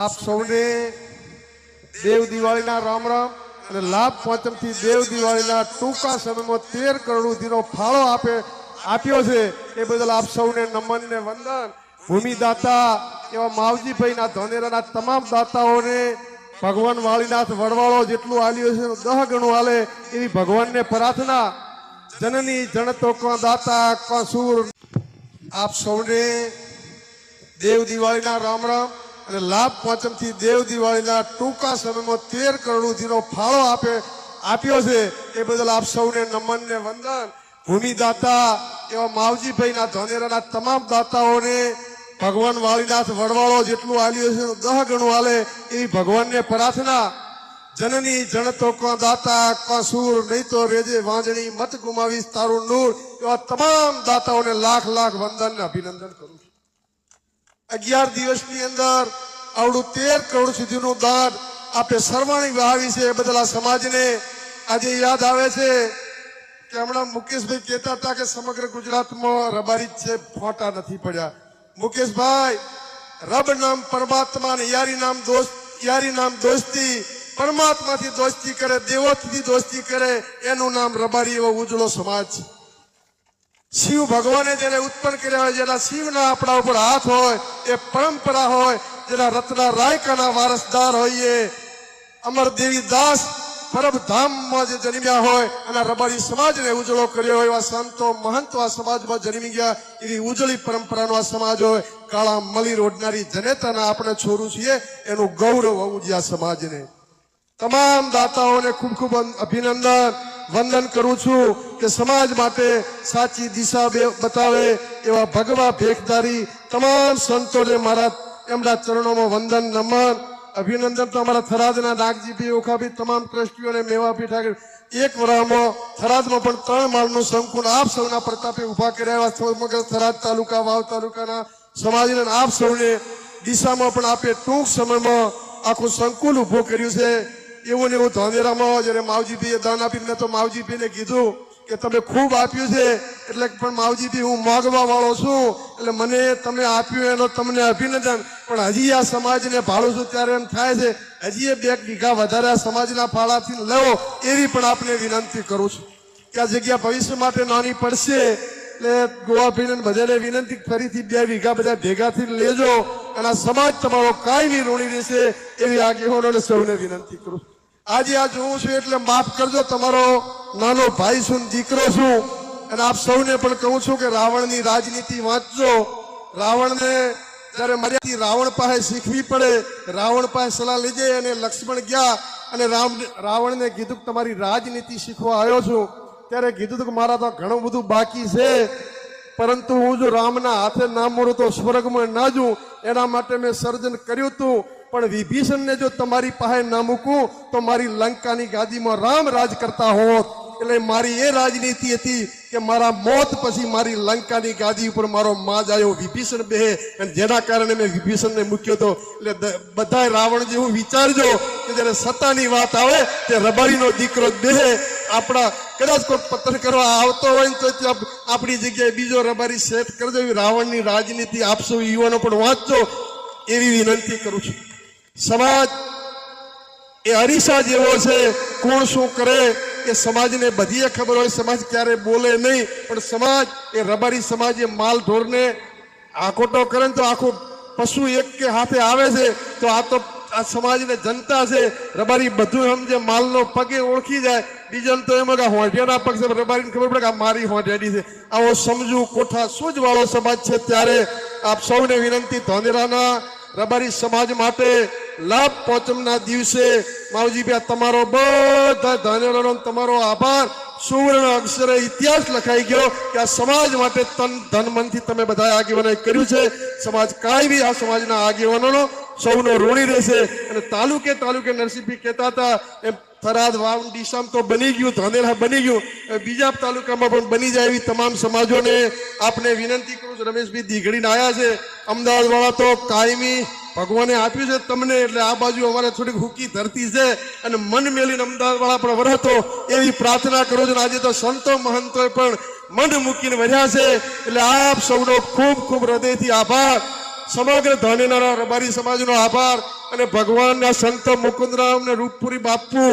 આપ સૌને દેવ દિવાળીના રામ રામ અને લાભ પાંચમથી દેવ દિવાળીના ટૂંકા સમયમાં તેર કરોડ સુધીનો ફાળો આપે આપ્યો છે. એ બદલ આપ સૌને નમન ને વંદન. ભૂમિદાતા એવા માવજીભાઈના ધોનેરાના તમામ દાતાઓને ભગવાન વાળીનાથ વડવાળો જેટલું આલ્યું છે દહ ગણું આલે એવી ભગવાનને પ્રાર્થના. જનની જણતો કો દાતા કો સૂર. આપ સૌને દેવ દિવાળીના રામ રામ અને લાભ પાંચમથી દેવ દિવાળીના ટૂંકા સમયમાં તેર કરોડોથીનો ફાળો આપે આપ્યો છે. એ બદલ આપ સૌને નમન ને વંદન. ભૂમિદાતા એવા માવજીભાઈના ધોનેરાના તમામ દાતાઓને ભગવાન વાળીનાથ વડવાળો જેટલું આલ્યું છે દહ ગણું આલે એવી ભગવાનને પ્રાર્થના. જનની જણતો કો દાતા કો સૂર, નહીં તો રેજે વાંજણી, મત ગુમાવીશ તારું નૂર એવા તમામ દાતાઓને લાખ લાખ વંદન અભિનંદન કરું છું. અગિયાર દિવસની અંદર આવડું તેર કરોડ સુધીનું દાન આપે સર્વાણી વહાવી છે એ બદલ આ સમાજને આજે યાદ આવે છે કે હમણાં મુકેશભાઈ કહેતા હતા કે સમગ્ર ગુજરાતમાં રબારી છે, ફોટા નથી પડ્યા. મુકેશભાઈ, રબ નામ પરમાત્મા યારી નામ દોસ્ત, યારી નામ દોસ્તી, પરમાત્માથી દોસ્તી કરે, દેવોથી દોસ્તી કરે, એનું નામ રબારી એવો ઉજળો સમાજ છે. શિવ ભગવાને જેને ઉત્પન્ન કર્યા હોય, જેના શિવના આપણા ઉપર હાથ હોય, એ પરંપરા હોય, જેના રત્ના રાયકાના વારસદાર હોઈએ. અમર દેવી દાસ પરબધામમાં જે જન્મ્યા હોય અને રબારી સમાજને ઉજળો કર્યો હોય, એવા સંતો મહંતો આ સમાજમાં જન્મી ગયા, એવી ઉજળી પરંપરાનો આ સમાજ હોય. કાળા મલી રોડનારી જનેતાના આપણે છોરું છીએ, એનું ગૌરવ હોવું જોઈએ સમાજને. તમામ દાતાઓને ખૂબ ખૂબ અભિનંદન. વંદન કરું છું કે સમાજ માટે સાચી દિશા બતાવે એવા ભગવા ભેખધારી તમામ સંતોને મારા એમના ચરણોમાં વંદન, નમન, અભિનંદન તો અમારા થરાદના નાગજીભી ઓખાભી તમામ ટ્રસ્ટીઓને મેવા પીઠા એક વરામાં થરાદમાં પણ ત્રણ માળનું સંકુલ આપ સૌના પ્રતાપે ઊભા કર્યા એવા સમગ્ર થરાદ તાલુકા, વાવ તાલુકાના સમાજને આપ સૌને દિશામાં પણ આપે ટૂંક સમયમાં આખું સંકુલ ઊભું કર્યું છે. એવું ને એવું ધાનેરામાં જ્યારે માવજીભાઈએ દાન આપીને મેં તો માવજીભાઈને કીધું કે તમે ખૂબ આપ્યું છે, એટલે પણ માવજીભાઈ, હું માગવા વાળો છું, એટલે મને તમે આપ્યું એનો તમને અભિનંદન. પણ હજી આ સમાજને ભાડું છું ત્યારે એમ થાય છે, હજી એ બે વીઘા વધારે સમાજના ફાળાથી લેવો, એવી પણ આપને વિનંતી કરું છું. કે આ જગ્યા ભવિષ્ય માટે નાની પડશે એટલે ગોવાભાઈને બધાને વિનંતી ફરીથી બે વીઘા બધા ભેગાથી લેજો અને આ સમાજ તમારો કાયમી ઋણી રહેશે એવી આગેવાનોને સૌને વિનંતી કરું આજે આ જોઉં છું એટલે માફ કરજો, તમારો નાનો ભાઈ છું દીકરો છું અને આપ સૌને પણ કહું છું કે રાવણની રાજનીતિ વાંચજો. રાવણને જ્યારે મર્યાદા રાવણ પાસે શીખવી પડે, રાવણ પાસે સલાહ લીજે અને લક્ષ્મણ ગયા અને રામ, રાવણને કીધું કે તમારી રાજનીતિ શીખવા આવ્યો છું. ત્યારે કીધું હતું કે મારા તો ઘણું બધું બાકી છે, પરંતુ હું જો રામના હાથે ના મળું તો સ્વર્ગમાં ના જઉં એના માટે મેં સર્જન કર્યું હતું. પણ વિભીષણને જો તમારી પાસે ના મૂકું, તો મારી લંકાની ગાદીમાં રામ રાજ કરતા હોત. એટલે મારી એ રાજનીતિ હતી કે મારા મોત પછી મારી લંકાની ગાદી ઉપર મારો માજ આવ્યો વિભીષણ બે અને જેના કારણે મેં વિભીષણને મૂક્યો હતો એટલે બધા રાવણ જેવું વિચારજો કે જ્યારે સત્તાની વાત આવે તે રબારીનો દીકરો બેહે. આપણા કદાચ કોઈ પત્ર કરવા આવતો હોય તો આપણી જગ્યાએ બીજો રબારી સેટ કરજો. રાવણની રાજનીતિ આપશો, યુવાનો પણ વાંચજો. એવી વિનંતી કરું છું. સમાજ એ અરીસા જેવો છે. કોણ શું કરે? એ સમાજને બધીએ ખબર હોય, સમાજ ક્યારે બોલે નહીં, પણ સમાજ એ રબારી સમાજ એ માલ ઢોરને આખોટો કરે ને તો આખું પશુ એક કે હાથે આવે છે, તો આ તો આ સમાજને જનતા છે. રબારી બધું સમજે માલનો પગે ઓળખી જાય, બીજાને તો એમ કે હોંઢિયાના પગ છે રબારીને ખબર પડે કે આ મારી હોંઢિયાની છે. આવો સમજુ કોઠા સૂજ વાળો સમાજ છે ત્યારે આપ સૌને વિનંતી, ધોનેરાના રબારી સમાજ માટે લાભ પાંચમના દિવસે માવજીભાઈ તમારો બધા ધાનેરાનો તમારો આભાર. સુવર્ણ અક્ષરે ઇતિહાસ લખાઈ ગયો કે આ સમાજ માટે તન ધન મનથી તમે બધા આગેવાનોએ કર્યું છે. સમાજ કાયમી આ સમાજના આગેવાનોનો સૌનો ઋણી રહેશે. અને તાલુકે તાલુકે નરસિંહભાઈ કહેતા હતા, એમ થરાદ વાવ ડીસામ તો બની ગયું, ધાનેરા બની ગયું. બીજા તાલુકામાં પણ બની જાય એવી તમામ સમાજોને આપને વિનંતી કરું છું. રમેશભાઈ દીઘડીને આવ્યા છે. અમદાવાદ વાળા તો કાયમી ભગવાને આપ્યું છે તમને એટલે આ બાજુ અમારે થોડીક હુકી ધરતી છે અને મન મેલીને અમદાવાદવાળા પણ વરહતો એવી પ્રાર્થના કરું છું. આજે તો સંતો મહંતોએ પણ મન મૂકીને વર્યા છે. એટલે આપ સૌનો ખૂબ ખૂબ હૃદયથી આભાર. સમગ્ર ધાનેનારા રબારી સમાજનો આભાર. અને ભગવાનના સંત મુકુંદરામ ને રૂપપુરી બાપુ,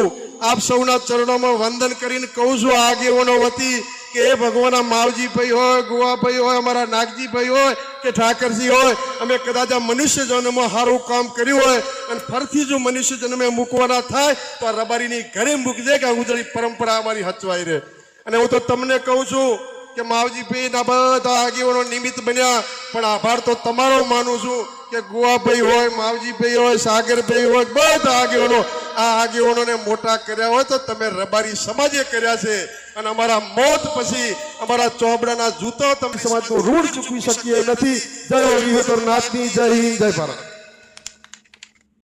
આપ સૌના ચરણોમાં વંદન કરીને કહું છું આગેવાનો વતી કે એ ભગવાનના માવજીભાઈ હોય ગુવાભાઈ હોય, અમારા નાગજીભાઈ હોય, કે ઠાકરજી હોય, અમે કદાચ આ મનુષ્ય જન્મમાં સારું કામ કર્યું હોય, અને ફરીથી જો મનુષ્ય જન્મે મૂકવાના થાય, તો આ રબારીની ઘરે મૂકજે કે ઉજળી પરંપરા અમારી હચવાઈ રહે. અને હું તો તમને કહું છું કે માવજીભાઈ ના બધા આગેવાનો નિમિત્ત બન્યા, પણ આભાર તો તમારો માનું છું કે ગુવાભાઈ હોય માવજીભાઈ હોય સાગરભાઈ હોય, બધા આગેવાનો આ આગેવાનોને મોટા કર્યા હોય, તો તમે રબારી સમાજે કર્યા છે. અને અમારા મોત પછી અમારા ચોબડાના જૂતો તમે સમાજનું ઋણ ચૂકવી શકીએ નથી. જય વિવેતર નાથની જય હિન્દ જય ભારત.